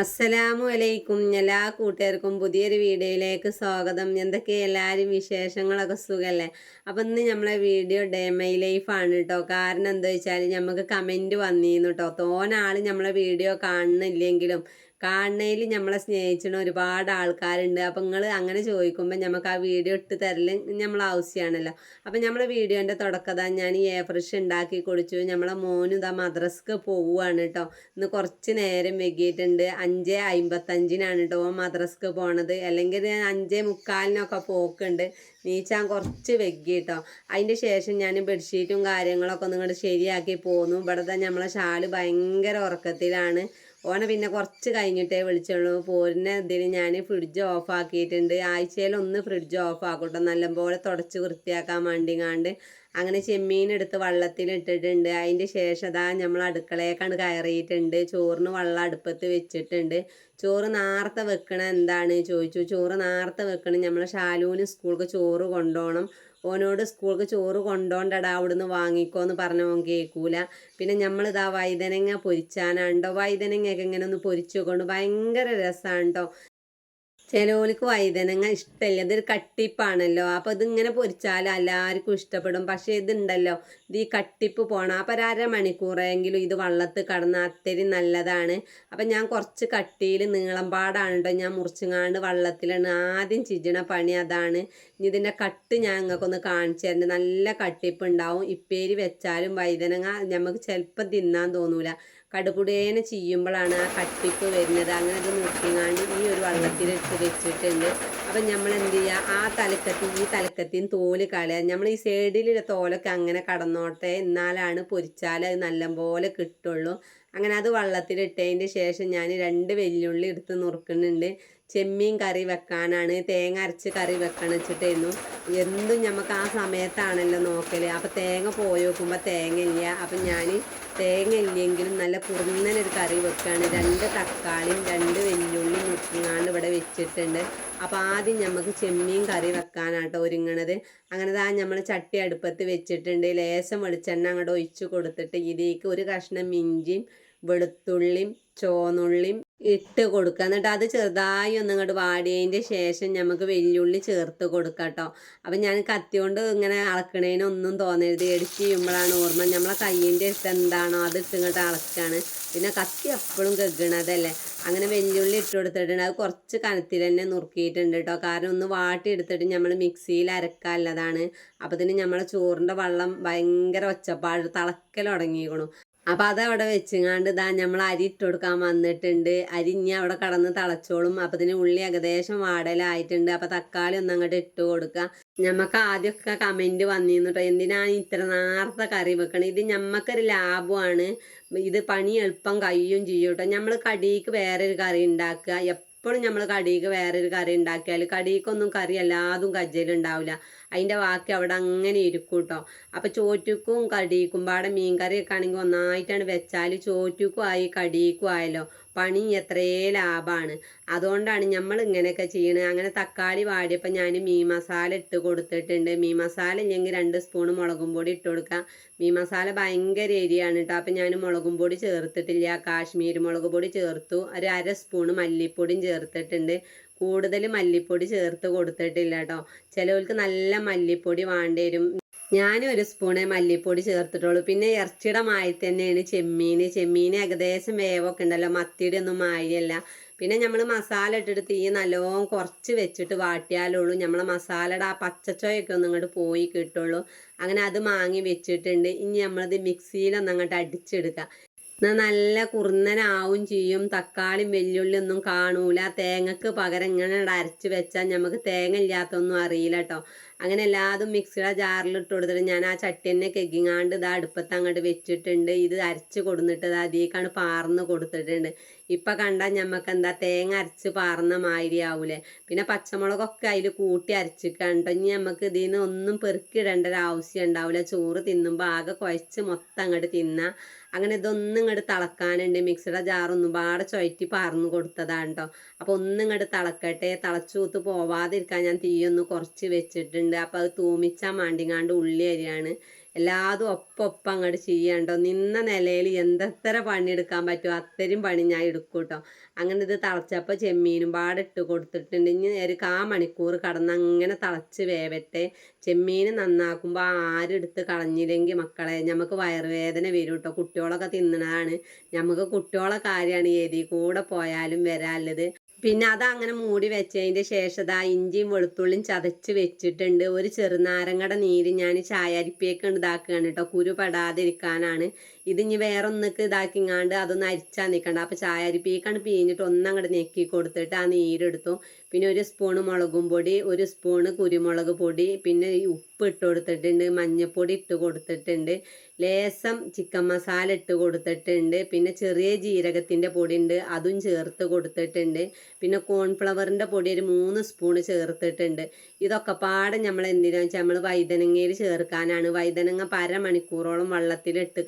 അസ്സലാമു അലൈക്കും എല്ലാ കൂട്ടുകാർക്കും പുതിയൊരു വീഡിയോയിലേക്ക് സ്വാഗതം. എന്തൊക്കെ എല്ലാവരും വിശേഷങ്ങളൊക്കെ സുഖമല്ലേ അപ്പം ഇന്ന് നമ്മളെ വീഡിയോ ഡേ മൈ ലൈഫാണ് കേട്ടോ കാരണം എന്താ വെച്ചാൽ നമുക്ക് കമന്റ് വന്നിരുന്നു കേട്ടോ തോനാൾ നമ്മളെ വീഡിയോ കാണുന്നില്ലെങ്കിലും കാണുന്നതിൽ നമ്മളെ സ്നേഹിച്ചണ ഒരുപാട് ആൾക്കാരുണ്ട്. അപ്പം നിങ്ങൾ അങ്ങനെ ചോദിക്കുമ്പോൾ നമുക്ക് ആ വീഡിയോ ഇട്ട് തരൽ നമ്മൾ ആവശ്യമാണല്ലോ അപ്പം നമ്മളെ വീഡിയോന്റെ തുടക്കതാണ് ഞാൻ ഈ ഏഫ്രഷ് ഉണ്ടാക്കി കുടിച്ചു നമ്മളെ മോനും ഇതാ മദ്രസ്ക്ക് പോവുകയാണ് കേട്ടോ ഇന്ന് കുറച്ച് നേരം വൈകിയിട്ടുണ്ട് അഞ്ച് അമ്പത്തഞ്ചിനാണ് കേട്ടോ ഓൻ മദ്രസ്ക്ക് പോണത്. അല്ലെങ്കിൽ ഞാൻ അഞ്ച് മുക്കാലിനൊക്കെ പോക്കുണ്ട്. നീച്ചാൻ കുറച്ച് വൈകി കേട്ടോ അതിന്റെ ശേഷം ഞാൻ ബെഡ്ഷീറ്റും കാര്യങ്ങളൊക്കെ നിങ്ങൾ ശരിയാക്കി പോന്നു. ഇവിടെ തന്നെ നമ്മളെ ഷാൽ ഭയങ്കര ഉറക്കത്തിലാണ്. ഓനെ പിന്നെ കുറച്ച് കഴിഞ്ഞിട്ടേ വിളിച്ചുള്ളൂ. പോരിനെ ഇതിന് ഞാൻ ഫ്രിഡ്ജ് ഓഫ് ആക്കിയിട്ടുണ്ട്. ആഴ്ചയിൽ ഒന്ന് ഫ്രിഡ്ജ് ഓഫ് ആക്കട്ടെ. നല്ലപോലെ തുടച്ച് വൃത്തിയാക്കാൻ വേണ്ടി വേണ്ടിങ്ങാണ്ട് അങ്ങനെ ചെമ്മീൻ എടുത്ത് വള്ളത്തിൽ ഇട്ടിട്ടുണ്ട് അതിന്റെ ശേഷം അതാ നമ്മൾ അടുക്കളയേക്കാണ് കയറിയിട്ടുണ്ട്. ചോറിന് വെള്ളം അടുപ്പത്ത് വെച്ചിട്ടുണ്ട്. ചോറ് നേരത്തെ വെക്കണ എന്താണ്? ചോദിച്ചു. ചോറ് നേരത്തെ വെക്കണം നമ്മൾ ഷാലുവിന് സ്കൂൾക്ക് ചോറ് കൊണ്ടുപോകണം ഓനോട് സ്കൂൾക്ക് ചോറ് കൊണ്ടോണ്ടടാ അവിടുന്ന് പറഞ്ഞ ഓൻ കേൾക്കൂല. പിന്നെ നമ്മളിതാ വൈതനങ്ങ പൊരിച്ചാനാണ്ടോ വൈതനങ്ങയൊക്കെ ഇങ്ങനെ ഒന്ന് പൊരിച്ചു കൊണ്ട് ഭയങ്കര രസമാണ് കേട്ടോ ചിലവർക്ക് വൈതനങ്ങ ഇഷ്ടമല്ല. ഇതൊരു കട്ടിപ്പാണല്ലോ. അപ്പോൾ ഇതിങ്ങനെ പൊരിച്ചാൽ എല്ലാവർക്കും ഇഷ്ടപ്പെടും. പക്ഷേ ഇതുണ്ടല്ലോ ഇത് ഈ കട്ടിപ്പ് പോകണം അപ്പോൾ ഒരു അരമണിക്കൂറെങ്കിലും ഇത് വള്ളത്ത് കടന്ന് അത്തരി നല്ലതാണ്. അപ്പം ഞാൻ കുറച്ച് കട്ടിയിൽ നീളം പാടാണ് കേട്ടോ ഞാൻ മുറിച്ചുങ്ങാണ്ട് വള്ളത്തിലാണ് ആദ്യം ചിജണ പണി അതാണ്. ഇനി ഇതിന്റെ കട്ട് ഞാൻ നിങ്ങൾക്കൊന്ന് കാണിച്ചു തരുന്നുണ്ട് നല്ല കട്ടിപ്പ് ഉണ്ടാവും ഇപ്പേരി വെച്ചാലും വൈതനങ്ങ നമുക്ക് ചിലപ്പം തിന്നാൻ തോന്നൂല. കടുകുടേനെ ചെയ്യുമ്പോഴാണ് ആ കട്ടിപ്പ് വരുന്നത്. അങ്ങനെ അത് നോക്കിങ്ങാണ്ട് ഈ ഒരു വള്ളത്തിലെടുത്ത് വെച്ചിട്ടുണ്ട്. അപ്പം നമ്മൾ എന്ത് ചെയ്യുക? ആ തലക്കത്തി ഈ തലക്കത്തിയും തോൽ കളയുക. നമ്മൾ ഈ സൈഡിലുള്ള തോലൊക്കെ അങ്ങനെ കടന്നോട്ടെ. എന്നാലാണ് പൊരിച്ചാൽ അത് നല്ലപോലെ കിട്ടുള്ളൂ. അങ്ങനെ അത് വള്ളത്തിലിട്ടതിന്റെ ശേഷം ഞാൻ രണ്ട് വെല്ലുള്ളി എടുത്ത് നുറുക്കുന്നുണ്ട്. ചെമ്മീൻ കറി വെക്കാനാണ് തേങ്ങ അരച്ച് കറി വെക്കണം വെച്ചിട്ടായിരുന്നു. എന്തും നമുക്ക് ആ സമയത്താണല്ലോ നോക്കൽ അപ്പം തേങ്ങ പോയി നോക്കുമ്പോൾ തേങ്ങ ഇല്ല. അപ്പം ഞാൻ തേങ്ങ ഇല്ലെങ്കിലും നല്ല കുറുന്നനൊരു കറി വെക്കുകയാണ് രണ്ട് തക്കാളിയും രണ്ട് വെല്ലുള്ളി മുറിങ്ങാണ്ട് ഇവിടെ വെച്ചിട്ടുണ്ട്. അപ്പോൾ ആദ്യം നമുക്ക് ചെമ്മീൻ കറി വെക്കാനാട്ടോ ഒരുങ്ങണത്. അങ്ങനെ ആ നമ്മൾ ചട്ടി അടുപ്പത്ത് വെച്ചിട്ടുണ്ട്. ലേശം വെളിച്ചെണ്ണ അങ്ങോട്ട് ഒഴിച്ച് കൊടുത്തിട്ട് ഇതിലേക്ക് ഒരു കഷ്ണം ഇഞ്ചിയും വെളുത്തുള്ളിയും ചോന്നുള്ളിയും ഇട്ട് കൊടുക്കുക. എന്നിട്ട് അത് ചെറുതായി ഒന്ന് ഇങ്ങോട്ട് വാടിയതിന്റെ ശേഷം നമുക്ക് വെല്ലുള്ളി ചേർത്ത് കൊടുക്കുക കേട്ടോ. അപ്പം ഞാൻ കത്തി കൊണ്ട് ഇങ്ങനെ അളക്കണേനൊന്നും തോന്നരുത്. എഡിറ്റ് ചെയ്യുമ്പോഴാണ് ഓർമ്മ. നമ്മളെ കയ്യിന്റെ അടുത്ത് എന്താണോ അത് ഇട്ട് ഇങ്ങോട്ട് അളക്കാണ്. പിന്നെ കത്തി എപ്പോഴും കെക്കണതല്ലേ അങ്ങനെ വെല്ലുള്ളി ഇട്ട് കൊടുത്തിട്ടുണ്ട്. അത് കുറച്ച് കനത്തിൽ തന്നെ നുറുക്കിയിട്ടുണ്ട് കേട്ടോ. കാരണം ഒന്ന് വാട്ടി എടുത്തിട്ട് നമ്മൾ മിക്സിയിൽ അരക്കാനുള്ളതാണ് അപ്പോൾ തന്നെ നമ്മളെ ചോറിന്റെ വെള്ളം ഭയങ്കര ഒച്ചപ്പാട് തിളക്കൽ തുടങ്ങിയിരിക്കണു അപ്പം അതവിടെ വെച്ചുങ്ങാണ്ട് ഇതാ നമ്മൾ അരി ഇട്ട് കൊടുക്കാൻ വന്നിട്ടുണ്ട്. അരി ഇനി അവിടെ കടന്ന് തിളച്ചോളും. അപ്പം ഇതിന് ഉള്ളി ഏകദേശം വാടലായിട്ടുണ്ട്. അപ്പം തക്കാളി ഒന്ന് അങ്ങോട്ട് ഇട്ട് കൊടുക്കുക ഞമ്മക്ക് ആദ്യമൊക്കെ കമന്റ് വന്നിരുന്നു കേട്ടോ എന്തിനാണ് ഇത്ര നേരത്തെ കറി വെക്കണം? ഇത് ഞമ്മക്കൊരു ലാഭമാണ്. ഇത് പണി എളുപ്പം കഴിയും ചെയ്യും കേട്ടോ നമ്മൾ കടിക്ക് വേറൊരു കറി ഉണ്ടാക്കുക എപ്പോഴും നമ്മൾ കടിക്ക് വേറൊരു കറി ഉണ്ടാക്കിയാൽ കടിക്കൊന്നും കറി എല്ലാതും കജ്ജലുണ്ടാവില്ല അതിന്റെ ബാക്കി അവിടെ അങ്ങനെ ഇരിക്കും കേട്ടോ അപ്പോൾ ചോറ്റുക്കും കടിക്കും പാടെ മീൻ കറിയൊക്കെ ആണെങ്കിൽ ഒന്നായിട്ടാണ് വെച്ചാൽ ചോറ്റുക്കും ആയി കടിക്കും ആയല്ലോ. പണി എത്രയേ ലാഭമാണ് അതുകൊണ്ടാണ് നമ്മൾ ഇങ്ങനെയൊക്കെ ചെയ്യണത് അങ്ങനെ തക്കാളി വാടിയപ്പോൾ ഞാൻ മീൻ മസാല ഇട്ട് കൊടുത്തിട്ടുണ്ട്. മീൻ മസാല ഇല്ലെങ്കിൽ രണ്ട് സ്പൂൺ മുളകും പൊടി ഇട്ട് കൊടുക്കാം. മീൻ മസാല ഭയങ്കര എരിയാണ് കേട്ടോ അപ്പം ഞാൻ മുളകും പൊടി ചേർത്തിട്ടില്ല. കാശ്മീരി മുളക് പൊടി ചേർത്തു. ഒരു അര സ്പൂൺ മല്ലിപ്പൊടിയും ചേർത്തിട്ടുണ്ട്. കൂടുതൽ മല്ലിപ്പൊടി ചേർത്ത് കൊടുത്തിട്ടില്ല കേട്ടോ ചിലവർക്ക് നല്ല മല്ലിപ്പൊടി വേണ്ടി വരും. ഒരു സ്പൂണേ മല്ലിപ്പൊടി ചേർത്തിട്ടുള്ളൂ. പിന്നെ ഇറച്ചിയുടെ മായി തന്നെയാണ് ചെമ്മീൻ ചെമ്മീൻ ഏകദേശം വേവൊക്കെ ഉണ്ടല്ലോ. മത്തിയുടെ ഒന്നും മായല്ല പിന്നെ നമ്മൾ മസാല ഇട്ടിട്ട് തീ നല്ലോണം കുറച്ച് വെച്ചിട്ട് വാട്ടിയാലുള്ളൂ. നമ്മളെ മസാലയുടെ ആ പച്ചച്ചോയൊക്കെ ഒന്ന് ഇങ്ങോട്ട് പോയി കിട്ടുള്ളൂ. അങ്ങനെ അത് മാങ്ങി വെച്ചിട്ടുണ്ട്. ഇനി നമ്മളത് മിക്സിയിലൊന്ന് അങ്ങോട്ട് അടിച്ചെടുക്കുക നല്ല കുറുന്നനാവും ചെയ്യും. തക്കാളിയും വെല്ലുള്ളി ഒന്നും കാണൂല. തേങ്ങക്ക് പകരം ഇങ്ങനെ അരച്ച് വെച്ചാൽ നമുക്ക് തേങ്ങ ഇല്ലാത്തൊന്നും അറിയില്ല കേട്ടോ അങ്ങനെ എല്ലാതും മിക്സിയുടെ ജാറിൽ ഇട്ട് കൊടുത്തിട്ട് ഞാൻ ആ ചട്ടി തന്നെ കെക്കിങ്ങാണ്ട് ഇത് അടുപ്പത്ത് അങ്ങോട്ട് വെച്ചിട്ടുണ്ട്. ഇത് അരച്ച് കൊടുത്തിട്ട് അതിലേക്കാണ് പാർന്ന് കൊടുത്തിട്ടുണ്ട്. ഇപ്പം കണ്ടാൽ ഞമ്മക്ക് എന്താ തേങ്ങ അരച്ച് പാർന്ന മാതിരി ആവൂലേ? പിന്നെ പച്ചമുളകൊക്കെ അതിൽ കൂട്ടി അരച്ചിട്ടുണ്ട് ഇനി നമുക്ക് ഇതിൽ നിന്ന് ഒന്നും പെറുക്കിടേണ്ട ഒരു ആവശ്യം ഉണ്ടാവില്ല ചോറ് തിന്നുമ്പോൾ ആകെ കുഴച്ച് മൊത്തം അങ്ങോട്ട് തിന്നാം. അങ്ങനെ ഇതൊന്നും ഇങ്ങോട്ട് തിളക്കാനുണ്ട്. മിക്സിയുടെ ജാറൊന്നും പാടെ ചുഴറ്റി പാർന്ന് കൊടുത്തതാണ് കേട്ടോ അപ്പോൾ ഒന്നും ഇങ്ങോട്ട് തിളക്കട്ടെ. തിളച്ചൂത്ത് പോവാതിരിക്കാൻ ഞാൻ തീയൊന്ന് കുറച്ച് വെച്ചിട്ടുണ്ട്. അപ്പോൾ അത് തൂമിച്ചാൽ മാണ്ടിങ്ങാണ്ട് ഉള്ളി അരിയാണ്. എല്ലാതും ഒപ്പം അങ്ങോട്ട് ചെയ്യണ്ടോ? നിന്ന നിലയിൽ എന്തത്ര പണിയെടുക്കാൻ പറ്റുമോ? അത്രയും പണി ഞാൻ എടുക്കും കേട്ടോ അങ്ങനെ ഇത് തിളച്ചപ്പോൾ ചെമ്മീനും പാടെ ഇട്ട് കൊടുത്തിട്ടുണ്ട്. ഇനി ഒരു കാ മണിക്കൂർ കടന്ന് അങ്ങനെ തിളച്ച് വേവട്ടെ. ചെമ്മീൻ നന്നാക്കുമ്പോൾ എടുത്ത് കളഞ്ഞില്ലെങ്കിൽ മക്കളെ നമുക്ക് വയറുവേദന വരും കേട്ടോ കുട്ടികളൊക്കെ തിന്നണതാണ്. നമുക്ക് കുട്ടികളെ കാര്യമാണ് ഏതി കൂടെ പോയാലും വരാനുള്ളത്. പിന്നെ അതങ്ങനെ മൂടി വെച്ചതിന്റെ ശേഷം ദാ ഇഞ്ചിയും വെളുത്തുള്ളിയും ചതച്ച് വെച്ചിട്ടുണ്ട്. ഒരു ചെറുനാരങ്ങയുടെ നീര് ഞാൻ ചായരിപ്പിയൊക്കെ ഉണ്ടാക്കുകയാണ് കേട്ടോ കുരു പെടാതിരിക്കാനാണ്. ഇത് ഇനി വേറെ ഒന്നൊക്കെ ഇതാക്കിങ്ങാണ്ട് അതൊന്ന് അരിച്ചാൽ നിൽക്കണ്ട അപ്പോൾ ചായരിപ്പിക്കാണ് പിഴിഞ്ഞിട്ട് ഒന്നങ്ങോട്ട് ഞെക്കി കൊടുത്തിട്ട് ആ നീരെടുത്തു. പിന്നെ ഒരു സ്പൂണ് മുളകും പൊടി ഒരു സ്പൂണ് കുരുമുളക് പൊടി പിന്നെ ഉപ്പ് ഇട്ട് കൊടുത്തിട്ടുണ്ട് മഞ്ഞൾപ്പൊടി ഇട്ട് കൊടുത്തിട്ടുണ്ട് ലേസം ചിക്കൻ മസാല ഇട്ട് കൊടുത്തിട്ടുണ്ട് പിന്നെ ചെറിയ ജീരകത്തിന്റെ പൊടി ഉണ്ട് അതും ചേർത്ത് കൊടുത്തിട്ടുണ്ട് പിന്നെ കോൺഫ്ലവറിന്റെ പൊടി ഒരു മൂന്ന് സ്പൂണ് ചേർത്തിട്ടുണ്ട്. ഇതൊക്കെ പാടെ നമ്മൾ എന്തിനാ വെച്ചാൽ നമ്മൾ വൈതനങ്ങയിൽ ചേർക്കാനാണ്. വൈതനങ്ങ പരമണിക്കൂറോളം വെള്ളത്തിലിട്ട്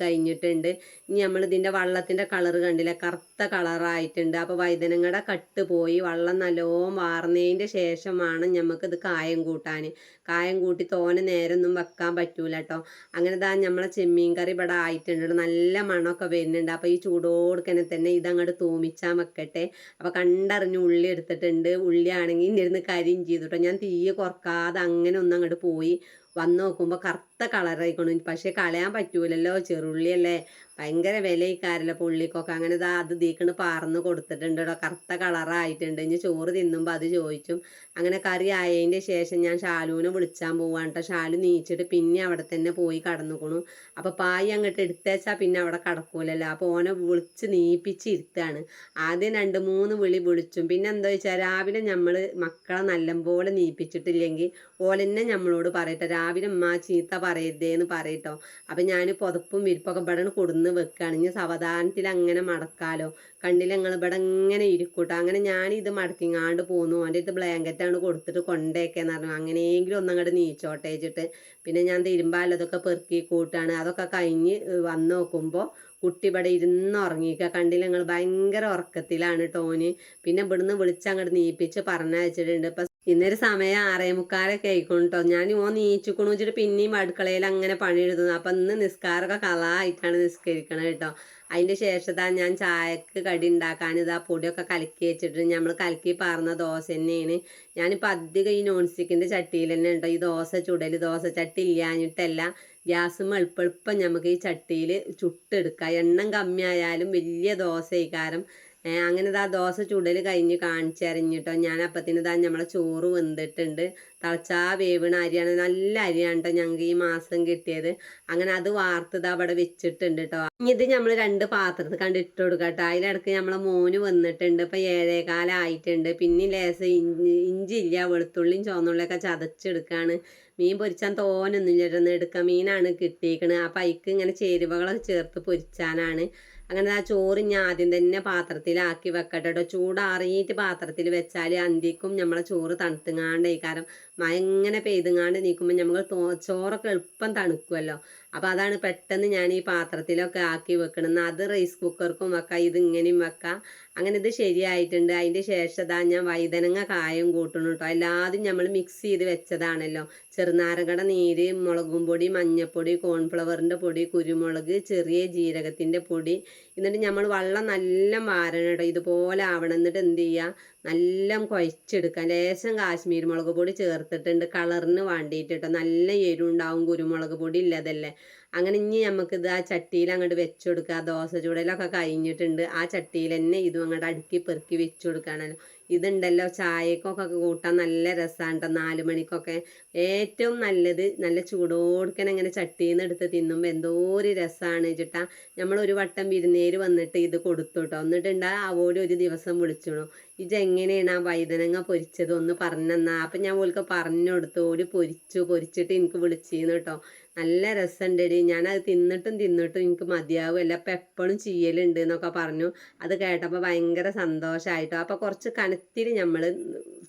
കഴിഞ്ഞിട്ടുണ്ട് ഇനി നമ്മൾ ഇതിന്റെ വള്ളത്തിന്റെ കളർ കണ്ടില്ല? കറുത്ത കളറായിട്ടുണ്ട് അപ്പോൾ വൈതനങ്ങയുടെ കട്ട് പോയി. വള്ളം നല്ലോണം വാർന്നതിന്റെ ശേഷമാണ് നമുക്കിത് കായം കൂട്ടാൻ. കായം കൂട്ടി തോനെ നേരമൊന്നും വെക്കാൻ പറ്റൂല കേട്ടോ അങ്ങനെ ഇതാ നമ്മളെ ചെമ്മീൻ കറി ഇവിടെ ആയിട്ടുണ്ട്. നല്ല മണമൊക്കെ വരുന്നുണ്ട്. അപ്പോൾ ഈ ചൂടോടുക്കനെ തന്നെ ഇതങ്ങോട്ട് തൂമിച്ചാൽ വെക്കട്ടെ. അപ്പോൾ കണ്ടറിഞ്ഞ് ഉള്ളി എടുത്തിട്ടുണ്ട്. ഉള്ളിയാണെങ്കിൽ ഇരുന്ന് കരിയും ചെയ്തു കേട്ടോ ഞാൻ തീയെ കുറക്കാതെ അങ്ങനെ ഒന്ന് അങ്ങോട്ട് പോയി വന്ന് നോക്കുമ്പോൾ കറുത്ത കളറായിക്കണം പക്ഷേ കളയാൻ പറ്റൂലല്ലോ. ചെറുള്ളിയല്ലേ? ഭയങ്കര വിലയിക്കാരല്ലോ പുള്ളിക്കൊക്കെ. അങ്ങനെ ഇതാ അത് ദീക്കണ് പാർന്ന് കൊടുത്തിട്ടുണ്ട് കറുത്ത കളറായിട്ടുണ്ട്. ഇനി ചോറ് തിന്നുമ്പോൾ അത് ചോദിച്ചും. അങ്ങനെ കറി ആയതിന്റെ ശേഷം ഞാൻ ഷാലുവിനെ വിളിച്ചാൻ പോവാണ് കേട്ടോ ഷാലു നീച്ചിട്ട് പിന്നെ അവിടെ തന്നെ പോയി കടന്നുക്കണു. അപ്പോൾ പായി അങ്ങോട്ട് എടുത്തേച്ചാൽ പിന്നെ അവിടെ കടക്കൂലല്ലോ. അപ്പോൾ ഓനെ വിളിച്ച് നീപ്പിച്ച് ഇരുത്താണ്. ആദ്യം രണ്ട് മൂന്ന് വിളി വിളിച്ചും. പിന്നെ എന്താ വെച്ചാൽ രാവിലെ നമ്മൾ മക്കളെ നല്ലപോലെ നീപ്പിച്ചിട്ടില്ലെങ്കിൽ ഓലെന്നെ നമ്മളോട് പറയട്ടെ. രാവിലെ ഉമ്മ ചീത്ത പറയരുതേന്ന് പറയട്ടോ അപ്പം ഞാൻ പുതപ്പും വിരിപ്പൊക്കെ ഇവിടെ കൊടുന്ന് വെക്കുകയാണ് ഇനി സാവധാനത്തിൽ അങ്ങനെ മടക്കാലോ. കണ്ടില്ല ഞങ്ങൾ ഇവിടെ ഇങ്ങനെ ഇരിക്കൂട്ടോ. അങ്ങനെ ഞാൻ ഇത് മടക്കിങ്ങാണ്ട് പോന്നു. അവന്റെ ഇത് ബ്ലാങ്കറ്റാണ് കൊടുത്തിട്ട് കൊണ്ടേക്കെന്ന് പറഞ്ഞു. അങ്ങനെയെങ്കിലും ഒന്നങ്ങോട്ട് നീച്ചോട്ടെ വെച്ചിട്ട് പിന്നെ ഞാൻ തിരുമ്പാലതൊക്കെ പെറുക്കി കൂട്ടാണ്. അതൊക്കെ കഴിഞ്ഞ് വന്ന് നോക്കുമ്പോൾ കുട്ടി ഇവിടെ ഇരുന്ന് ഉറങ്ങിക്കുക കണ്ടില്ല ഞങ്ങൾ ഭയങ്കര ഉറക്കത്തിലാണ് ടോന് പിന്നെ ഇവിടുന്ന് വിളിച്ചങ്ങോട്ട് നീപ്പിച്ച് പറഞ്ഞയച്ചിട്ടുണ്ട്. ഇപ്പം ഇന്നൊരു സമയം ആറേ മുക്കാലൊക്കെ ആയിക്കോണം കേട്ടോ ഞാൻ ഓ നീച്ചിക്കണു വെച്ചിട്ട് പിന്നെയും അടുക്കളയിൽ അങ്ങനെ പണിയെടുത്തുന്നു അപ്പം ഇന്ന് നിസ്കാരമൊക്കെ കളായിട്ടാണ് നിസ്കരിക്കണത് കേട്ടോ. അതിന്റെ ശേഷത്താ ഞാൻ ചായക്ക് കടി ഉണ്ടാക്കാൻ ഇതാ പൊടിയൊക്കെ കലക്കി വെച്ചിട്ട് നമ്മൾ കലക്കി പാർന്ന ദോശ തന്നെയാണ്. ഞാനിപ്പോൾ അധികം ഈ നോൺ സ്റ്റിക്കിന്റെ ചട്ടിയിൽ തന്നെ ഉണ്ടോ? ഈ ദോശ ചുടൽ ദോശ ചട്ടി ഇല്ലാഞ്ഞിട്ടല്ല ഗ്യാസും എളുപ്പം നമുക്ക് ഈ ചട്ടിയിൽ ചുട്ടെടുക്കാം. എണ്ണം കമ്മിയായാലും വലിയ ദോശ ഇക്കാരം അങ്ങനെ ഇതാ ദോശ ചുടൽ കഴിഞ്ഞ് കാണിച്ചറിഞ്ഞിട്ടോ. ഞാൻ അപ്പത്തിന് ഇതാ നമ്മളെ ചോറ് വെന്തിട്ടുണ്ട്. തിളച്ചാ വേവണ അരിയാണ്. നല്ല അരിയാണ് കേട്ടോ ഞങ്ങൾക്ക് ഈ മാസം കിട്ടിയത്. അങ്ങനെ അത് വാർത്തത് അവിടെ വെച്ചിട്ടുണ്ട് കേട്ടോ ഇത് നമ്മൾ രണ്ട് പാത്രത്തിൽ കണ്ട് ഇട്ട് കൊടുക്കുക കേട്ടോ അതിലിടക്ക് നമ്മളെ മോന് വന്നിട്ടുണ്ട്. ഇപ്പം ഏഴേകാലായിട്ടുണ്ട് പിന്നെ ലേസം ഇഞ്ചി ഇഞ്ചി ഇല്ല വെളുത്തുള്ളിയും ചുവന്നുള്ളിയൊക്കെ ചതച്ചെടുക്കുകയാണ് മീൻ പൊരിച്ചാൻ തോനൊന്നും ചേരുന്ന എടുക്കുക മീനാണ് കിട്ടിയേക്കണത് അപ്പം അതിക്ക് ഇങ്ങനെ ചേരുവകളൊക്കെ ചേർത്ത് പൊരിച്ചാനാണ്. അങ്ങനെ ആ ചോറ് ഞാൻ ആദ്യം തന്നെ പാത്രത്തിലാക്കി വെക്കട്ടെ കേട്ടോ ചൂടാറിയിട്ട് പാത്രത്തിൽ വെച്ചാൽ അന്തിക്കും നമ്മളെ ചോറ് തണുത്തുങ്ങാണ്ടേ കാരണം മഴ പെയ്തുങ്ങാണ്ട് നീക്കുമ്പോൾ നമ്മൾ ചോറൊക്കെ എളുപ്പം തണുക്കുമല്ലോ അപ്പോൾ അതാണ് പെട്ടെന്ന് ഞാൻ ഈ പാത്രത്തിലൊക്കെ ആക്കി വെക്കണം അത് റൈസ് കുക്കർക്കും വെക്കാം ഇത് ഇങ്ങനെയും വെക്കാം. അങ്ങനെ ഇത് ശരിയായിട്ടുണ്ട്. അതിന്റെ ശേഷം ഇതാ ഞാൻ വൈതനങ്ങ കായം കൂട്ടണം കേട്ടോ എല്ലാതും നമ്മൾ മിക്സ് ചെയ്ത് വെച്ചതാണല്ലോ. ചെറുനാരങ്ങയുടെ നീര് മുളകും പൊടി മഞ്ഞൾപ്പൊടി കോൺഫ്ലവറിന്റെ പൊടി കുരുമുളക് ചെറിയ ജീരകത്തിന്റെ പൊടി എന്നിട്ട് നമ്മൾ വെള്ളം നല്ല വാരണം കേട്ടോ. ഇതുപോലെ ആവണം. എന്നിട്ട് എന്ത് ചെയ്യുക നല്ല കുഴച്ചെടുക്കുക ലേശം കാശ്മീർ മുളക് പൊടി ചേർത്തിട്ടുണ്ട്. കളറിന് വേണ്ടിയിട്ട് കേട്ടോ നല്ല എരിവുണ്ടാവും കുരുമുളക് പൊടി ഇല്ലാതല്ലേ. അങ്ങനെ ഇനി നമുക്കിത് ആ ചട്ടിയിൽ അങ്ങോട്ട് വെച്ചു കൊടുക്കുക ദോശ ചൂടലൊക്കെ കഴിഞ്ഞിട്ടുണ്ട്. ആ ചട്ടിയിൽ തന്നെ ഇതും അങ്ങോട്ട് അടുക്കി പെറുക്കി വെച്ചു കൊടുക്കുകയാണല്ലോ ഇതുണ്ടല്ലോ. ചായക്കൊക്കെ കൂട്ടാൻ നല്ല രസമാണ് കേട്ടോ നാല് മണിക്കൊക്കെ ഏറ്റവും നല്ലത് നല്ല ചൂടോടുക്കനെ ഇങ്ങനെ ചട്ടിയിൽ നിന്ന് എടുത്ത് തിന്നുമ്പോൾ എന്തോ ഒരു രസമാണ് ചേട്ടാ. നമ്മൾ ഒരു വട്ടം വിരുന്നേര് വന്നിട്ട് ഇത് കൊടുത്തു കേട്ടോ എന്നിട്ടുണ്ട് അവോട് ഒരു ദിവസം വിളിച്ചിടൂ ഇതെങ്ങനെയാണ് ആ വൈതനങ്ങ പൊരിച്ചത്? ഒന്ന് പറഞ്ഞെന്നാ. അപ്പം ഞാൻ ഓൾക്ക് പറഞ്ഞു കൊടുത്തു ഓടി പൊരിച്ചു. പൊരിച്ചിട്ട് എനിക്ക് വിളിച്ചിരുന്നു കേട്ടോ നല്ല രസമുണ്ടടി ഞാനത് തിന്നിട്ടും തിന്നിട്ടും എനിക്ക് മതിയാവുമല്ല അപ്പം എപ്പോഴും ചെയ്യലുണ്ട് എന്നൊക്കെ പറഞ്ഞു. അത് കേട്ടപ്പോൾ ഭയങ്കര സന്തോഷമായിട്ടോ അപ്പോൾ കുറച്ച് കനത്തിൽ നമ്മൾ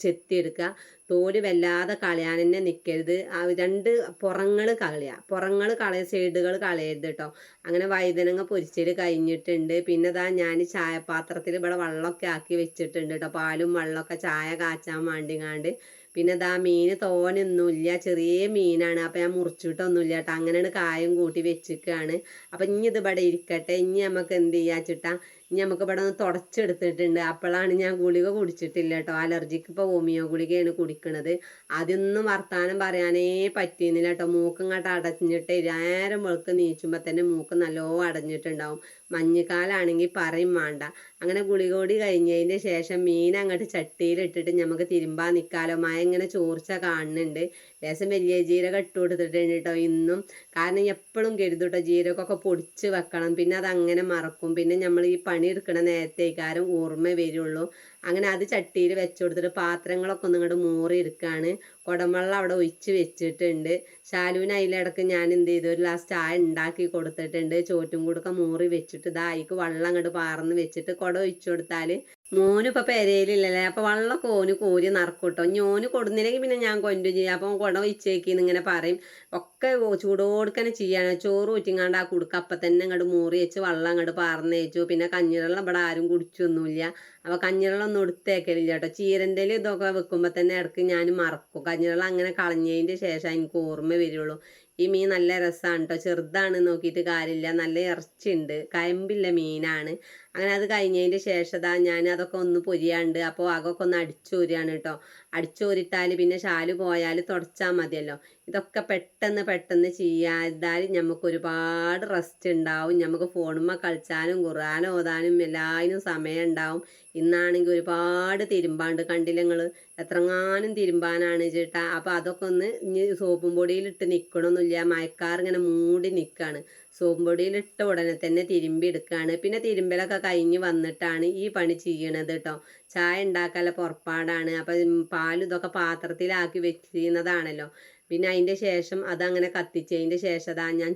ചെത്തിയെടുക്കുക തോൽ വല്ലാതെ കളയാൻ തന്നെ നിൽക്കരുത് രണ്ട് പുറങ്ങൾ കളയുക പുറങ്ങൾ കളയ സൈഡുകൾ കളയരുത് കേട്ടോ അങ്ങനെ വൈതനങ്ങ പൊരിച്ചത് കഴിഞ്ഞിട്ടുണ്ട്. പിന്നെ ഇതാ ഞാൻ ചായപാത്രത്തിൽ ഇവിടെ വെള്ളമൊക്കെ ആക്കി വെച്ചിട്ടുണ്ട് കേട്ടോ പാലും വെള്ളമൊക്കെ ചായ കാച്ചാൻ വേണ്ടിങ്ങാണ്ട്. പിന്നെ ഇതാ മീൻ തോനൊന്നുമില്ല ചെറിയ മീനാണ്. അപ്പം ഞാൻ മുറിച്ചിട്ടൊന്നുമില്ല കേട്ടോ അങ്ങനെയാണ് കായും കൂട്ടി വെച്ചിരിക്കുകയാണ് അപ്പം ഇനി ഇത് ഇവിടെ ഇരിക്കട്ടെ. ഇനി നമുക്ക് എന്ത് ചെയ്യാച്ചിട്ടാ ഇനി നമുക്ക് ഇവിടെ ഒന്ന് തുടച്ചെടുത്തിട്ടുണ്ട്. അപ്പോഴാണ് ഞാൻ ഗുളിക കുടിച്ചിട്ടില്ല കേട്ടോ. അലർജിക്ക് ഇപ്പോൾ ഹോമിയോ ഗുളികയാണ് കുടിക്കണത്. അതൊന്നും വർത്താനം പറയാനേ പറ്റിയിരുന്നില്ല കേട്ടോ. മൂക്കും ഇങ്ങോട്ട് അടഞ്ഞിട്ട് നേരം വെളുക്ക് നീച്ചുമ്പോൾ തന്നെ മൂക്ക് നല്ലോ അടഞ്ഞിട്ടുണ്ടാവും. മഞ്ഞക്കാലാണെങ്കിൽ പറയും വേണ്ട. അങ്ങനെ ഗുളിക കൂടി കഴിഞ്ഞതിന്റെ ശേഷം മീൻ അങ്ങോട്ട് ചട്ടിയിലിട്ടിട്ട് നമുക്ക് തിരുമ്പാൻ നിൽക്കാലോ. മഴ ഇങ്ങനെ ചോർച്ച കാണുന്നുണ്ട്. ലേശം വലിയ ജീരകം ഇട്ട് കൊടുത്തിട്ടുണ്ട് കേട്ടോ ഇന്നും. കാരണം എപ്പോഴും കരുതുട്ടോ ജീരകമൊക്കെ പൊടിച്ച് വെക്കണം. പിന്നെ അത് അങ്ങനെ മറക്കും. പിന്നെ നമ്മൾ ഈ പണി എടുക്കണ നേരത്തേക്കാരും ഓർമ്മ വരുള്ളൂ. അങ്ങനെ അത് ചട്ടിയിൽ വെച്ച് കൊടുത്തിട്ട് പാത്രങ്ങളൊക്കെ ഒന്ന് ഇങ്ങോട്ട് മൂറി എടുക്കുകയാണ് കുടംവെള്ളം അവിടെ ഒഴിച്ച് വെച്ചിട്ടുണ്ട്. ശാലുവിന് അതിലിടക്ക് ഞാൻ എന്ത് ചെയ്തു? ഒരു ഗ്ലാസ് ചായ ഉണ്ടാക്കി കൊടുത്തിട്ടുണ്ട്. ചോറ്റും കൂടൊക്കെ മൂറി വെച്ചിട്ട് ഇതായിക്ക് വെള്ളം അങ്ങോട്ട് പാർന്ന് വെച്ചിട്ട് കുടം ഒഴിച്ച് കൊടുത്താൽ മോന് ഇപ്പൊ പെരയിലില്ലല്ലേ അപ്പോൾ വെള്ളമൊക്കെ ഓന് കോരി നറക്കൂട്ടോ. ഞോന് കൊടുന്നില്ലെങ്കിൽ പിന്നെ ഞാൻ കൊണ്ടു ചെയ്യാം. അപ്പോൾ കുട വെച്ചേക്കിന്ന് ഇങ്ങനെ പറയും. ഒക്കെ ചൂടോടുക്കനെ ചെയ്യാണ്. ചോറ് ഊറ്റിങ്ങാണ്ട് ആ കുടുക്ക അപ്പം തന്നെ അങ്ങോട്ട് മൂറി വെച്ച് വെള്ളം അങ്ങോട്ട് പാർന്ന് വെച്ചു പിന്നെ കഞ്ഞിവെള്ളം ഇവിടെ ആരും കുടിച്ചൊന്നുമില്ല. അപ്പോൾ കഞ്ഞിവെള്ളം ഒന്നും എടുത്തേക്കലില്ല കേട്ടോ ചീരന്റെ ഇതൊക്കെ വെക്കുമ്പോൾ തന്നെ ഇടയ്ക്ക് ഞാൻ മറക്കും. കഞ്ഞിവെള്ളം അങ്ങനെ കളഞ്ഞതിന്റെ ശേഷം എനിക്ക് ഓർമ്മ വരുള്ളൂ. ഈ മീൻ നല്ല രസമാണ് കേട്ടോ ചെറുതാണ് നോക്കിയിട്ട് കാര്യമില്ല. നല്ല ഇറച്ചിയുണ്ട്. കയമ്പില്ല മീനാണ്. അങ്ങനെ അത് കഴിഞ്ഞതിന്റെ ശേഷതാ ഞാൻ അതൊക്കെ ഒന്ന് പൊരിയാണ്ട് അപ്പോൾ അതൊക്കെ ഒന്ന് അടിച്ചോരിയാണ് കേട്ടോ. അടിച്ചോരിട്ടാൽ പിന്നെ ശാൽ പോയാൽ തുടച്ചാൽ മതിയല്ലോ. ഇതൊക്കെ പെട്ടെന്ന് പെട്ടെന്ന് ചെയ്യാതാൽ നമുക്ക് ഒരുപാട് റെസ്റ്റ് ഉണ്ടാവും. നമുക്ക് ഫോണുമ്മ കളിച്ചാലും ഖുറാൻ ഓതാനും എല്ലാതിനും സമയം ഉണ്ടാവും. ഇന്നാണെങ്കിൽ ഒരുപാട് തിരുമ്പാണ്ട് കണ്ടില്ല നിങ്ങൾ എത്രങ്ങാനും തിരുമ്പാനാണ് ചേട്ടാ. അപ്പോൾ അതൊക്കെ ഒന്ന് ഇനി സോപ്പും പൊടിയിലിട്ട് നിൽക്കണമെന്നില്ല മയക്കാർ ഇങ്ങനെ മൂടി നിൽക്കുകയാണ് സോപ്പും പൊടിയിലിട്ട ഉടനെ തന്നെ തിരുമ്പി എടുക്കുകയാണ് പിന്നെ തിരുമ്പലൊക്കെ കഴിഞ്ഞ് വന്നിട്ടാണ് ഈ പണി ചെയ്യണത് കേട്ടോ. ചായ ഉണ്ടാക്കാനുള്ള പുറപ്പാടാണ്. അപ്പം പാലും ഇതൊക്കെ പാത്രത്തിലാക്കി വെച്ചിരുന്നതാണല്ലോ. പിന്നെ അതിന്റെ ശേഷം അതങ്ങനെ കത്തിച്ചതിന്റെ ശേഷം അതാ ഞാൻ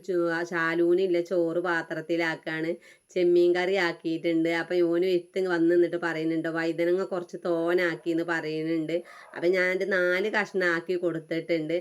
ശാലൂനില്ല ചോറ് പാത്രത്തിലാക്കാണ്. ചെമ്മീൻ കറി ആക്കിയിട്ടുണ്ട്. അപ്പം ഓന് വിത്ത് വന്നു നിന്നിട്ട് പറയുന്നുണ്ട് വൈതനങ്ങ കുറച്ച് തോനാക്കി എന്ന് പറയുന്നുണ്ട്. അപ്പം ഞാൻ നാല് കഷ്ണം ആക്കി കൊടുത്തിട്ടുണ്ട്.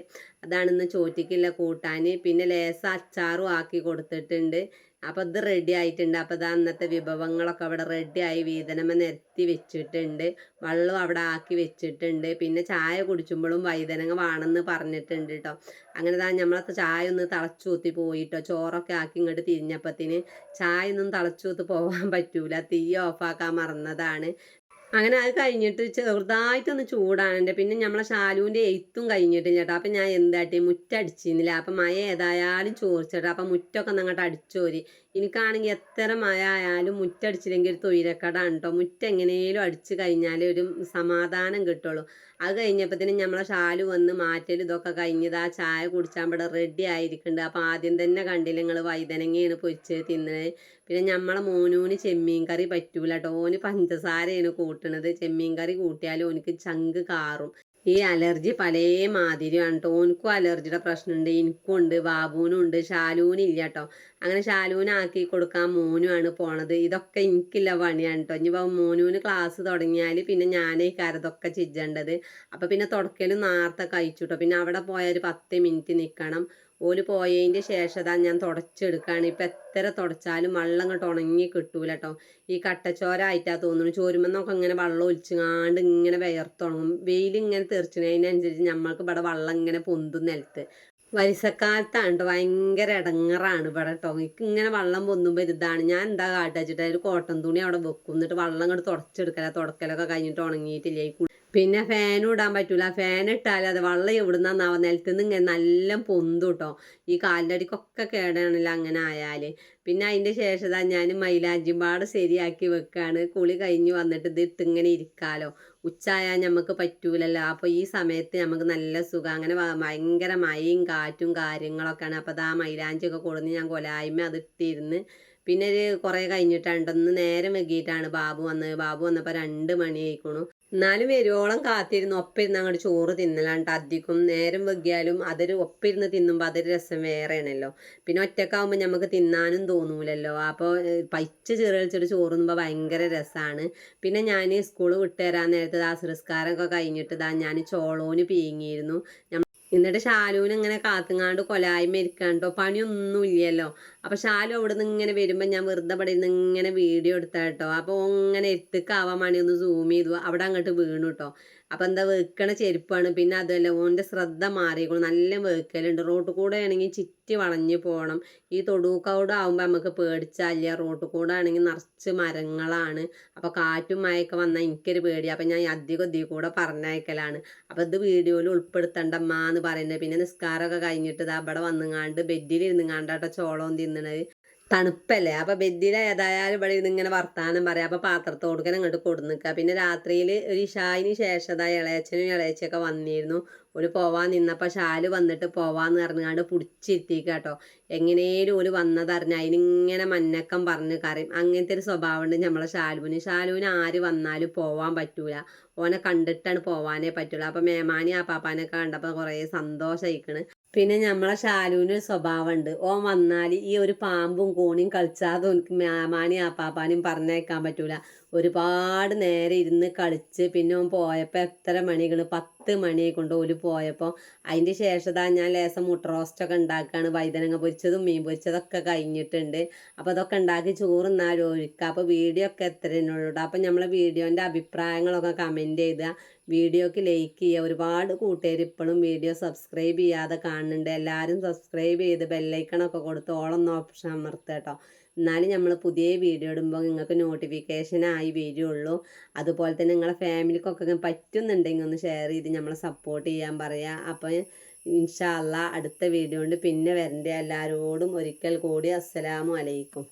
അതാണ് ഇന്ന് ചോറ്റിക്കുള്ള കൂട്ടാൻ പിന്നെ ലേസ അച്ചാറും ആക്കി കൊടുത്തിട്ടുണ്ട്. അപ്പോൾ ഇത് റെഡി ആയിട്ടുണ്ട്. അപ്പോൾ ഇതാ അന്നത്തെ വിഭവങ്ങളൊക്കെ അവിടെ റെഡി ആയി വീതനമ നിരത്തി വെച്ചിട്ടുണ്ട്. വെള്ളം അവിടെ ആക്കി വെച്ചിട്ടുണ്ട്. പിന്നെ ചായ കുടിച്ചുമ്പോഴും വൈതനങ്ങ വേണമെന്ന് പറഞ്ഞിട്ടുണ്ട് കേട്ടോ അങ്ങനെ താ നമ്മളൊക്കെ ചായ ഒന്ന് തിളച്ചൂത്തി പോയിട്ടോ. ചോറൊക്കെ ആക്കി ഇങ്ങോട്ട് തിരിഞ്ഞപ്പത്തിന് ചായ ഒന്നും തിളച്ചൂത്ത് പോകാൻ പറ്റൂല. തീ ഓഫാക്കാൻ മറന്നതാണ്. അങ്ങനെ അത് കഴിഞ്ഞിട്ട് ചെറുതായിട്ടൊന്ന് ചൂടാണ് പിന്നെ നമ്മളെ ശാലുവിന്റെ എയ്ത്തും കഴിഞ്ഞിട്ടില്ല ചേട്ടാ അപ്പം ഞാൻ എന്താട്ടി? മുറ്റടിച്ചിരുന്നില്ല. അപ്പം മഴ ഏതായാലും ചോദിച്ചേട്ടാ അപ്പം മുറ്റൊക്കെ അങ്ങോട്ട് അടിച്ചോരി. എനിക്കാണെങ്കിൽ എത്ര മഴ ആയാലും മുറ്റടിച്ചില്ലെങ്കിൽ ഒരു തൊഴിലക്കടാണ് കേട്ടോ മുറ്റ എങ്ങനെയും അടിച്ചു കഴിഞ്ഞാൽ ഒരു സമാധാനം കിട്ടുള്ളൂ. അത് കഴിഞ്ഞപ്പോഴത്തേനും നമ്മളെ ഷാൽ വന്ന് മാറ്റൽ ഇതൊക്കെ കഴിഞ്ഞത് ആ ചായ കുടിച്ചാൽ ഇവിടെ റെഡി ആയിരിക്കുന്നുണ്ട് അപ്പോൾ ആദ്യം തന്നെ കണ്ടില്ല നിങ്ങൾ വൈതനങ്ങയാണ് പൊരിച്ച് തിന്നത് പിന്നെ നമ്മളെ മോനൂന് ചെമ്മീൻ കറി പറ്റൂല കേട്ടോ ഓന് പഞ്ചസാരയാണ് കൂട്ടണത്. ചെമ്മീൻ കറി കൂട്ടിയാലും ഓനിക്ക് ചങ്ക് കാറും. ഈ അലർജി പല മാതിരിയാണ് കേട്ടോ. ഓനിക്കും അലർജിയുടെ പ്രശ്നമുണ്ട് എനിക്കും ഉണ്ട് ബാബുവിനും ഉണ്ട് ഷാലൂനും ഇല്ല കേട്ടോ. അങ്ങനെ ശാലുവിനാക്കി കൊടുക്കാൻ മോനുമാണ് പോണത്. ഇതൊക്കെ എനിക്കില്ല പണിയാണ് കേട്ടോ ഇനി മോനുവിന് ക്ലാസ് തുടങ്ങിയാൽ പിന്നെ ഞാനേ കരതൊക്കെ ചിജ്ജേണ്ടത്. അപ്പം പിന്നെ തുടക്കലും നേരത്തെ കഴിച്ചു കേട്ടോ പിന്നെ അവിടെ പോയാൽ ഒരു പത്ത് മിനിറ്റ് നിൽക്കണം ഓൽ പോയതിന്റെ ശേഷം ഞാൻ തുടച്ചെടുക്കുകയാണ് ഇപ്പം എത്ര തുടച്ചാലും വെള്ളം അങ്ങോട്ട് ഉണങ്ങി കിട്ടൂല കേട്ടോ ഈ കട്ടച്ചോരായിട്ടാ തോന്നുന്നു. ചോരുമെന്നൊക്കെ ഇങ്ങനെ വെള്ളം ഒലിച്ചുങ്ങാണ്ട് ഇങ്ങനെ വിയർത്തുണങ്ങും. വെയിൽ ഇങ്ങനെ തെറിച്ചതിനനുസരിച്ച് നമ്മൾക്ക് ഇവിടെ വെള്ളം ഇങ്ങനെ പൊന്തും നിലത്ത്. വരിസക്കാലത്താണ് കേട്ടോ ഭയങ്കര ഇടങ്ങറാണ് ഇവിടെ കേട്ടോ എനിക്ക് ഇങ്ങനെ വെള്ളം പൊന്നുമ്പോൾ ഇതാണ് ഞാൻ എന്താ കാട്ടുവച്ചിട്ട് ഒരു കോട്ടൻ തുണി അവിടെ വെക്കും. എന്നിട്ട് വെള്ളം അങ്ങോട്ട് തുടച്ചെടുക്കല. തുടക്കലൊക്കെ കഴിഞ്ഞിട്ട് ഉണങ്ങിയിട്ടില്ലേ. പിന്നെ ഫാൻ ഇടാൻ പറ്റൂല. ഫാൻ ഇട്ടാൽ അത് വെള്ളം എവിടുന്നാന്നാവും നിലത്ത് നിന്ന് ഇങ്ങനെ നല്ല പൊന്തു കേട്ടോ ഈ കാലിന്റെ കേടാണല്ലോ അങ്ങനെ ആയാൽ പിന്നെ അതിന്റെ ശേഷം ഞാൻ മൈലാഞ്ചിമ്പാട് ശരിയാക്കി വെക്കുകയാണ് കുളി കഴിഞ്ഞ് വന്നിട്ട് ഇത് ഇട്ടിങ്ങനെ ഇരിക്കാലോ. ഉച്ചയായാൽ നമുക്ക് പറ്റൂലല്ലോ. അപ്പോൾ ഈ സമയത്ത് നമുക്ക് നല്ല സുഖം. അങ്ങനെ ഭയങ്കര മഴയും കാറ്റും കാര്യങ്ങളൊക്കെയാണ്. അപ്പോൾ അത് ആ മൈലാഞ്ചിയൊക്കെ കൊടുന്ന് ഞാൻ കൊലായ്മ അത് ഇട്ടിരുന്ന് പിന്നെ ഒരു കുറേ കഴിഞ്ഞിട്ടാണ് ഒന്ന് നേരം വൈകിയിട്ടാണ് ബാബു വന്നത്. ബാബു വന്നപ്പോൾ രണ്ട് മണി ആയിക്കണു. എന്നാലും വരുവോളം കാത്തിരുന്ന് ഒപ്പിരുന്ന് അങ്ങോട്ട് ചോറ് തിന്നലാണ്ട് അധികം നേരം വെക്കിയാലും അതൊരു ഒപ്പിരുന്ന് തിന്നുമ്പോൾ അതൊരു രസം വേറെയാണല്ലോ. പിന്നെ ഒറ്റക്കാവുമ്പോൾ നമുക്ക് തിന്നാനും തോന്നൂലല്ലോ. അപ്പോൾ പച്ച ചെറിയടിച്ചിട്ട് ചോറ് തിന്നുമ്പോൾ ഭയങ്കര രസമാണ് പിന്നെ ഞാൻ സ്കൂൾ വിട്ടുതരാൻ നേരത്തെ നേരത്തെ ദാസരസ്കാരമൊക്കെ കഴിഞ്ഞിട്ട് ദാ ഞാൻ ചോളോന് പീങ്ങിയിരുന്നു. എന്നിട്ട് ഷാലുവിന് ഇങ്ങനെ കാത്തുങ്ങാണ്ട് കൊലായ്മ ഇരിക്കാണ്ടോ? പണിയൊന്നും ഇല്ലല്ലോ അപ്പോൾ ഷാലു അവിടെ നിന്ന് ഇങ്ങനെ വരുമ്പോൾ ഞാൻ വെറുതെ പടയിൽ ഇങ്ങനെ വീഡിയോ എടുത്താട്ടോ അപ്പൊ അപ്പോൾ ഇങ്ങനെ എത്തിക്കാവാൻ മണി ഒന്ന് സൂം ചെയ്തു. അവിടെ അങ്ങോട്ട് വീണു കേട്ടോ. അപ്പോൾ എന്താ വെക്കണ ചെരുപ്പാണ്. പിന്നെ അതുമല്ല ഓന്റെ ശ്രദ്ധ മാറിയേക്കണം. നല്ല വെക്കലുണ്ട്. റോട്ട് കൂടെ ആണെങ്കിൽ ചുറ്റി വളഞ്ഞു പോകണം ഈ തൊടുക്കൗടെ ആകുമ്പോൾ നമുക്ക് പേടിച്ചല്ല റോട്ട് കൂടെ ആണെങ്കിൽ നിറച്ച് മരങ്ങളാണ്. അപ്പോൾ കാറ്റും മഴയൊക്കെ വന്നാൽ എനിക്കൊരു പേടി അപ്പം ഞാൻ അധികം ഇതിൽ കൂടെ പറഞ്ഞയക്കലാണ്. അപ്പോൾ ഇത് വീഡിയോയിൽ ഉൾപ്പെടുത്തണ്ടമ്മ എന്ന് പറയുന്നത്. പിന്നെ നിസ്കാരമൊക്കെ കഴിഞ്ഞിട്ട് ഇതാ ഇവിടെ വന്നുങ്ങാണ്ട് ബെഡിൽ ഇരുന്നുങ്ങാണ്ടാട്ടോ ചോളവും തിന്നണത്. തണുപ്പല്ലേ? അപ്പൊ ബെഡിൽ ഏതായാലും ഇവിടെ ഇങ്ങനെ വർത്താനം പറയാം. അപ്പൊ പാത്രത്തോടുക്കനെ അങ്ങോട്ട് കൊടുന്നിക്കുക പിന്നെ രാത്രിയിൽ ഒരു ഇഷായിന് ശേഷം ഇളയച്ചനും ഇളയച്ചൊക്കെ വന്നിരുന്നു. ഒരു പോവാൻ നിന്നപ്പോൾ ഷാൽ വന്നിട്ട് പോവാന്ന് പറഞ്ഞാണ്ട് പിടിച്ചിരുത്തിക്കുക കേട്ടോ എങ്ങനെയും ഒരു വന്നതറിഞ്ഞ അതിനിങ്ങനെ മന്നക്കം പറഞ്ഞ് കറിയും അങ്ങനത്തെ ഒരു സ്വഭാവമുണ്ട് നമ്മളെ ഷാലുവിന്. ഷാലുവിന് ആര് വന്നാലും പോവാൻ പറ്റൂല. ഓനെ കണ്ടിട്ടാണ് പോവാനേ പറ്റുള്ളൂ. അപ്പം മേമാനി ആ പാപ്പാനൊക്കെ കണ്ടപ്പോൾ കുറേ സന്തോഷമായിക്കണ് പിന്നെ നമ്മളെ ശാലുവിന് ഒരു സ്വഭാവമുണ്ട്. ഓൻ വന്നാൽ ഈ ഒരു പാമ്പും കോണിയും കളിച്ചാതെ എനിക്ക് മേമാനി ആ പറഞ്ഞയക്കാൻ പറ്റൂല. ഒരുപാട് നേരെ ഇരുന്ന് കളിച്ച് പിന്നെ ഓൻ പോയപ്പോൾ എത്ര മണികൾ പത്ത് മണി കൊണ്ട് ഓൽ പോയപ്പോൾ അതിന്റെ ശേഷം ഞാൻ ലേസം മുട്ട റോസ്റ്റൊക്കെ ഉണ്ടാക്കുകയാണ് വൈതനങ്ങ പൊരിച്ചതും മീൻ പൊരിച്ചതൊക്കെ കഴിഞ്ഞിട്ടുണ്ട്. അപ്പോൾ അതൊക്കെ ഉണ്ടാക്കി ചോറുന്നാലും ഒരുക്കുക അപ്പോൾ വീഡിയോ ഒക്കെ എത്രയുള്ളൂ അപ്പോൾ നമ്മളെ വീഡിയോന്റെ അഭിപ്രായങ്ങളൊക്കെ കമന്റ് ചെയ്തുക വീഡിയോക്ക് ലൈക്ക് ചെയ്യുക. ഒരുപാട് കൂട്ടുകാർ ഇപ്പോഴും വീഡിയോ സബ്സ്ക്രൈബ് ചെയ്യാതെ കാണുന്നുണ്ട്. എല്ലാവരും സബ്സ്ക്രൈബ് ചെയ്ത് ബെല്ലൈക്കണൊക്കെ കൊടുത്ത് ഓളൊന്ന് ഓപ്ഷൻ അമർത്തുക കേട്ടോ എന്നാലും നമ്മൾ പുതിയ വീഡിയോ ഇടുമ്പോൾ നിങ്ങൾക്ക് നോട്ടിഫിക്കേഷൻ ആയി വരുള്ളൂ. അതുപോലെ തന്നെ നിങ്ങളെ ഫാമിലിക്കൊക്കെ പറ്റുന്നുണ്ടെങ്കിൽ ഒന്ന് ഷെയർ ചെയ്ത് നമ്മളെ സപ്പോർട്ട് ചെയ്യാൻ പറയാം. അപ്പോൾ ഇൻഷാല്ല അടുത്ത വീഡിയോ കൊണ്ട് പിന്നെ വരണ്ടേ. എല്ലാവരോടും ഒരിക്കൽ കൂടി അസ്സലാമു അലൈക്കും.